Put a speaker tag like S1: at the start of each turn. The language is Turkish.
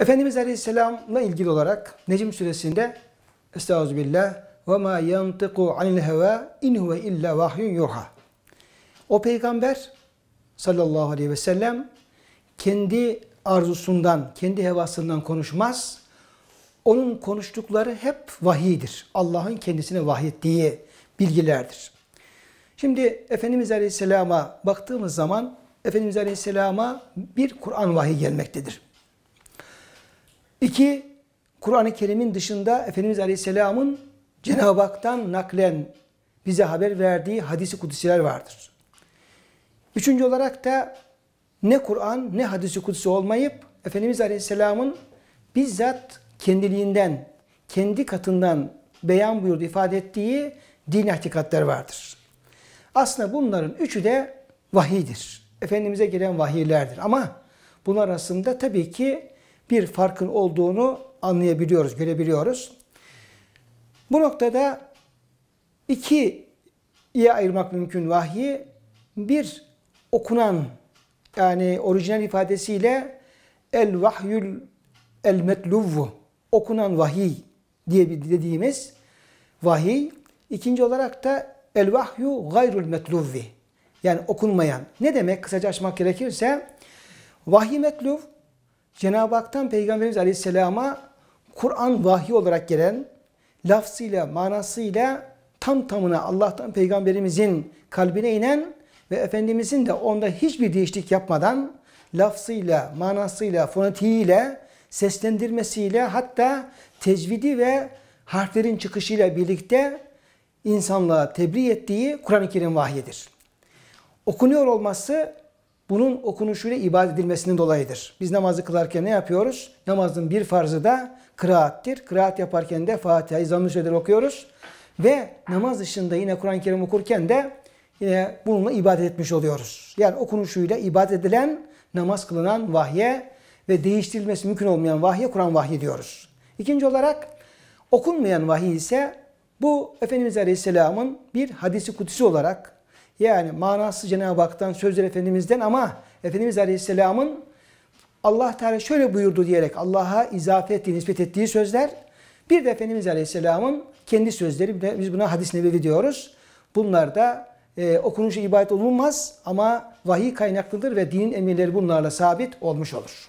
S1: Efendimiz Aleyhisselam'la ilgili olarak Necm suresinde Estağfirullah ve ma yantiku anil heva in huve illa vahyun yuha. O peygamber sallallahu aleyhi ve sellem kendi arzusundan, kendi hevasından konuşmaz. Onun konuştukları hep vahiydir. Allah'ın kendisine vahyettiği bilgilerdir. Şimdi Efendimiz Aleyhisselam'a baktığımız zaman Efendimiz Aleyhisselam'a bir Kur'an vahiy gelmektedir. İki, Kur'an-ı Kerim'in dışında Efendimiz Aleyhisselam'ın Cenab-ı Hak'tan naklen bize haber verdiği hadisi kudüsler vardır. Üçüncü olarak da ne Kur'an ne hadisi kudüsü olmayıp Efendimiz Aleyhisselam'ın bizzat kendiliğinden, kendi katından beyan buyurdu, ifade ettiği din hakikatler vardır. Aslında bunların üçü de vahiydir. Efendimiz'e gelen vahiylerdir. Ama bunlar arasında tabii ki bir farkın olduğunu anlayabiliyoruz, görebiliyoruz. Bu noktada ikiye ayırmak mümkün vahyi. Bir okunan yani orijinal ifadesiyle el vahyül el metluvvu okunan vahiy diye dediğimiz vahiy. İkinci olarak da el vahyu gayrul metluvvi yani okunmayan. Ne demek kısaca açmak gerekirse vahiy metluv Cenab-ı Hak'tan Peygamberimiz Aleyhisselam'a Kur'an vahiy olarak gelen lafzıyla, manasıyla tam tamına Allah'tan Peygamberimizin kalbine inen ve Efendimizin de onda hiçbir değişiklik yapmadan lafzıyla, manasıyla, fonetiğiyle, seslendirmesiyle hatta tecvidi ve harflerin çıkışıyla birlikte insanlığa tebliğ ettiği Kur'an-ı Kerim vahyidir. Okunuyor olması bunun okunuşuyla ibadet edilmesinin dolayıdır. Biz namazı kılarken ne yapıyoruz? Namazın bir farzı da kıraattir. Kıraat yaparken de Fatiha'yı zamm-ı okuyoruz. Ve namaz dışında yine Kur'an-ı Kerim okurken de yine bununla ibadet etmiş oluyoruz. Yani okunuşuyla ibadet edilen, namaz kılınan vahye ve değiştirilmesi mümkün olmayan vahye Kur'an vahyi diyoruz. İkinci olarak okunmayan vahiy ise bu Efendimiz Aleyhisselam'ın bir hadisi kutsi olarak yani manası Cenab-ı Hak'tan, sözler Efendimiz'den ama Efendimiz Aleyhisselam'ın Allah Teala şöyle buyurdu diyerek Allah'a izafe ettiği, nispet ettiği sözler. Bir de Efendimiz Aleyhisselam'ın kendi sözleri, biz buna hadis nebevi diyoruz. Bunlar da e, okunuşu ibadet olunmaz ama vahiy kaynaklıdır ve dinin emirleri bunlarla sabit olmuş olur.